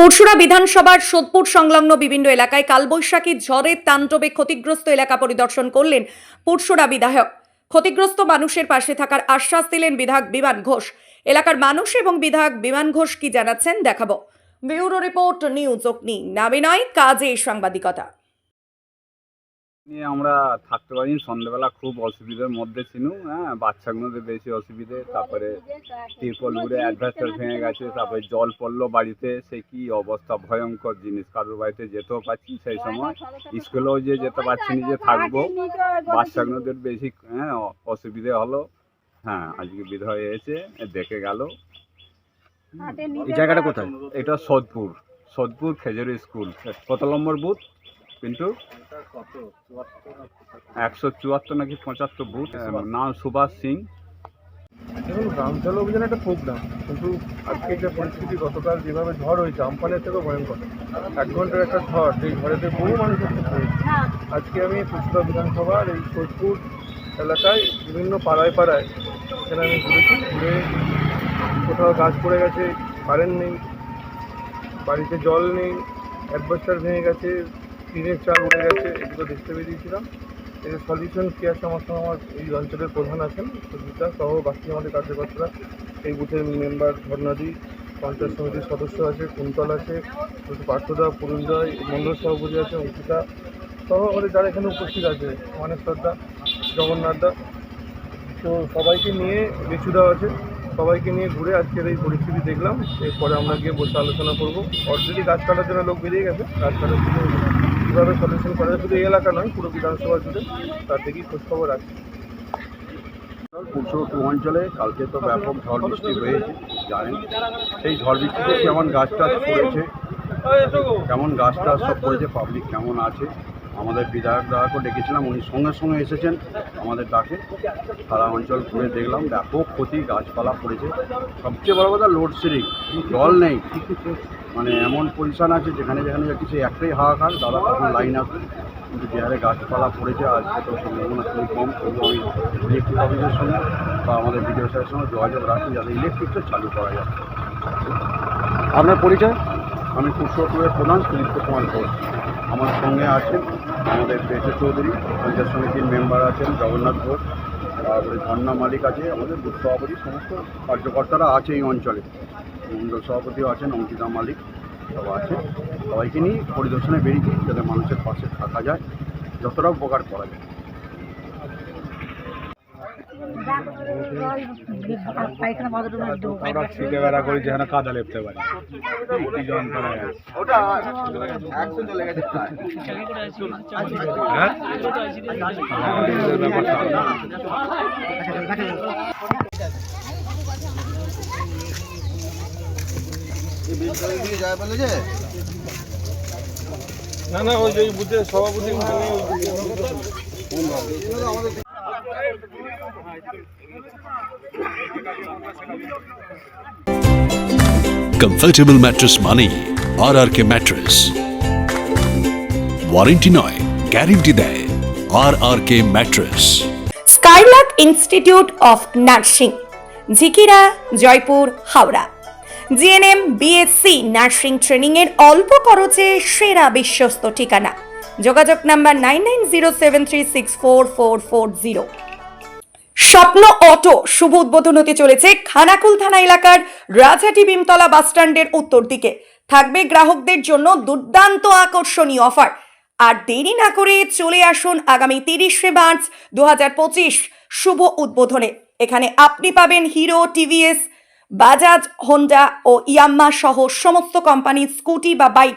পরশুরা বিধানসভার সোদপুর সংলগ্ন বিভিন্ন এলাকায় কালবৈশাখী ঝড়ের তাণ্ডবে ক্ষতিগ্রস্ত এলাকা পরিদর্শন করলেন পরশুরা বিধায়ক। ক্ষতিগ্রস্ত মানুষের পাশে থাকার আশ্বাস দিলেন বিধায়ক বিমান ঘোষ। এলাকার মানুষ এবং বিধায়ক বিমান ঘোষ কি জানাচ্ছেন দেখাবো। ব্যুরো রিপোর্ট নিউজ অগ্নি। নামে নয়, কাজে সাংবাদিকতা। নিয়ে আমরা থাকতে পারি সন্ধ্যেবেলা খুব অসুবিধার মধ্যে ছিল হ্যাঁ বাচ্চাগুলোদের বেশি অসুবিধে তারপরে তিরপল উড়ে অ্যাডভাস্টার ভেঙে গেছে তারপরে জল পড়ল বাড়িতে সে কি অবস্থা ভয়ঙ্কর জিনিস কারোর বাড়িতে যেতেও পারছি সেই সময়। স্কুলেও যে যেতে পারছি না যে থাকব বাচ্চাগুলোদের বেশি হ্যাঁ অসুবিধে হলো হ্যাঁ আজকে বিধয় এসে দেখে গেল। এই জায়গাটা কোথায়? এটা সোদপুর সোদপুর খেজুরি স্কুল কত নম্বর বুথ কিন্তু একশো চুয়াত্তর নাকি পঁচাত্তর বুথ নাম সুভাষ সিং। দেখুন গ্রাম জল অভিযান একটা প্রোগ্রাম কিন্তু আজকে যে পরিস্থিতি গতকাল যেভাবে ঝড় হয়েছে আমফানের থেকেও ভয়ঙ্কর। এক ঘণ্টার একটা ঝড় ঝড়েতে বহু মানুষের আজকে আমি বিধানসভার এই সোদপুর এলাকায় বিভিন্ন পাড়ায় পাড়ায় এখানে আমি ঘুরেছি ঘুরে কোথাও গাছ পড়ে গেছে কারেন্ট নেই বাড়িতে জল নেই অ্যাডভাস্টার ভেঙে গেছে টিনের চাল উড়ে গেছে, এগুলো দেখতে বেরিয়েছিলাম। এর সলিউশন কি আছে আমার এই অঞ্চলের প্রধান আছেন, সুজিতা সহ বাকি আমাদের কার্যকর্তারা। এই বুথের মেম্বার ঝর্ণাদি পঞ্চায়েত সমিতির সদস্য আছে, কুন্তল আছে পার্থদা পুরুঞ্জয় মণ্ডল সভাপতি আছে, অঙ্কিতা সহ আমাদের যারা এখানে উপস্থিত আছে মানেশ সর্দা জগন্নাথদা তো সবাইকে নিয়ে লিচুদাও আছে, সবাইকে নিয়ে ঘুরে আজকের এই পরিস্থিতি দেখলাম। এরপরে আমরা গিয়ে বসে আলোচনা করব। অলরেডি গাছ কাটার জন্য লোক বেরিয়ে গেছে, গাছ কাটার জন্য কীভাবে সলিউশন করা যায়। শুধু এই এলাকা নয়, পুরো বিধানসভা জুড়ে তার দিকেই খোঁজখবর আছে। পূর্ব টু অঞ্চলে কালকে তো ব্যাপক ঝড় বৃষ্টি হয়েছে, জানেন? সেই ঝড় বৃষ্টিতে কেমন গাছ টাছ পড়েছে, কেমন গাছ টাছ সব পড়েছে পাবলিক কেমন আছে? আমাদের বিধায়ক দাদাকেও ডেকেছিলাম উনি সঙ্গে সঙ্গে এসেছেন আমাদের ডাকে সারা অঞ্চল ঘুরে দেখলাম ব্যাপক ক্ষতি গাছপালা পড়েছে। সবচেয়ে বড় কথা লোডশেডিং জল নেই। মানে এমন পজিশন আছে যেখানে যেখানে যা কিছু একটাই হাহাকার দাদা তখন লাইন আসবে কিন্তু যে হারে গাছপালা পড়েছে আজকে তো সম্ভাবনা খুবই কম। কিন্তু আমি ইলেকট্রিক অফিসের সঙ্গে বা আমাদের বিডিও স্যারের সঙ্গে যোগাযোগ রাখি যাতে ইলেকট্রিকটা চালু করা যায়। আপনার পরিচয়? আমি কুশোরপুরের প্রধান সুদীপ্ত কুমার ঘোষ। আমার সঙ্গে আছেন আমাদের পেশে চৌধুরী, পঞ্চায়েত সমিতির মেম্বার আছেন জগন্নাথ ঘোষ, তারপরে ঝর্ণা মালিক আছে, আমাদের বুথ সভাপতি, সমস্ত কার্যকর্তারা আছে এই অঞ্চলে। মন্ডল সভাপতিও আছেন, অঙ্কিতা মালিক সব আছে। সবাইকে নিয়ে পরিদর্শনে বেরিয়েছি, যাতে মানুষের পাশে থাকা যায়, যতটা উপকার করা যায়। আমরা ছিটে বেড়া করি যেখানে কাদা লেপতে পারি। কি যন্ত্রণা হ্যাঁ না না ওই যে বুথের সভাপতি কমফর্টেবল ম্যাট্রেস মানেই R R K mattress warranty নয় গ্যারেন্টি দেয় R R K mattress Skylark Institute of Nursing Jhikira Joypur Howrah GNM BSc nursing training এর অল্প খরচে সেরা বিশ্বস্ত ঠিকানা। যোগাযোগ number nine nine zero seven three six four four four zero. Swapna auto শুভ উদ্বোধন হতে চলেছে খানাকুল থানা এলাকার রাজহাটি ভীমতলা বাসস্ট্যান্ডের উত্তর দিকে। থাকবে গ্রাহকদের জন্য দুর্দান্ত আকর্ষণীয় অফার। আর দেরি না করে চলে আসুন আগামী তিরিশে মার্চ দু হাজার পঁচিশ শুভ উদ্বোধনে। এখানে আপনি পাবেন হিরো, টিভিএস, বাজাজ, হোন্ডা ও ইয়াম্মা সহ সমস্ত কোম্পানির স্কুটি বা বাইক